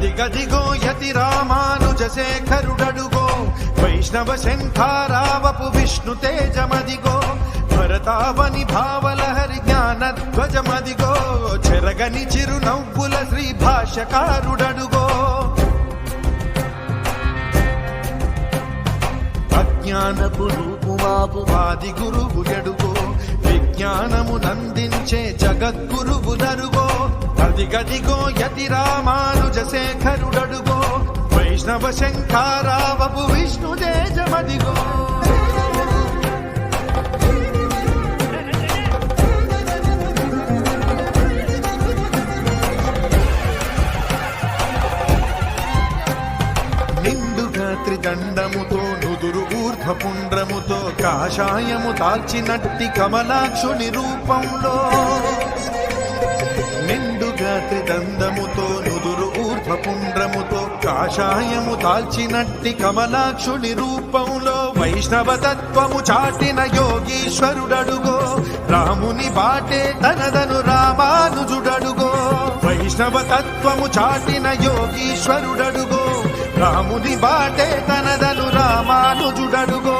అదిగదిగో యతి రామానుజ శేఖరుడడుగో వైష్ణవ శంఖారావపు విష్ణు తేజమదిగో. భరతావని భావలహరి జ్ఞాన ధ్వజమదిగో చెరగని చిరునవ్వుల శ్రీ భాష్యకారుడడుగో అజ్ఞానపు రూపుమాపు వాది గురువు ఎడుగో. విజ్ఞానము నందించే జగద్గురువు నరుగో. గదిగో యతి రామానుజ శేఖరుడడుగో వైష్ణవ శంఖారావపు విష్ణు తేజమదిగో. త్రిదండముతో నుదురు ఊర్ధ్వపుండ్రముతో కాషాయము దాల్చినట్టి కమలాక్షుని రూపంలో. త్రిదండముతో నుదురు ఊర్ధ్వపుండ్రముతో కాషాయము దాల్చినట్టి కమలాక్షుని రూపంలో వైష్ణవ తత్వము చాటిన యోగీశ్వరుడడుగో రాముని బాటే తనదను రామానుజుడడుగో వైష్ణవ తత్వము చాటిన యోగీశ్వరుడడుగో రాముని బాటే తనదను రామానుజుడడుగో.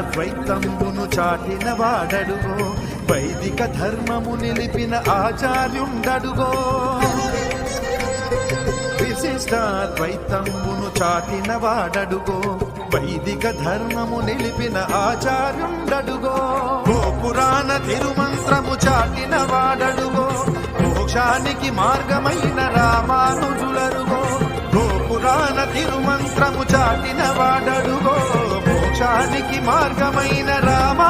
ద్వైతంబును చాటిన వాడడుగో వైదిక ధర్మము నిలిపిన ఆచార్యుండడుగో. విశిష్టాద్వైతంబును చాటిన వాడడుగో వైదిక ధర్మము నిలిపిన ఆచార్యుండడుగో. గోపురాణ పురాణ తిరుమంత్రము చాటిన వాడడుగో మోక్షానికి మార్గమైన రామానుజులరుగో గోపురాణ పురాణ తిరుమంత్రము చాటిన వాడడు మోక్షానికి మార్గమైన రామా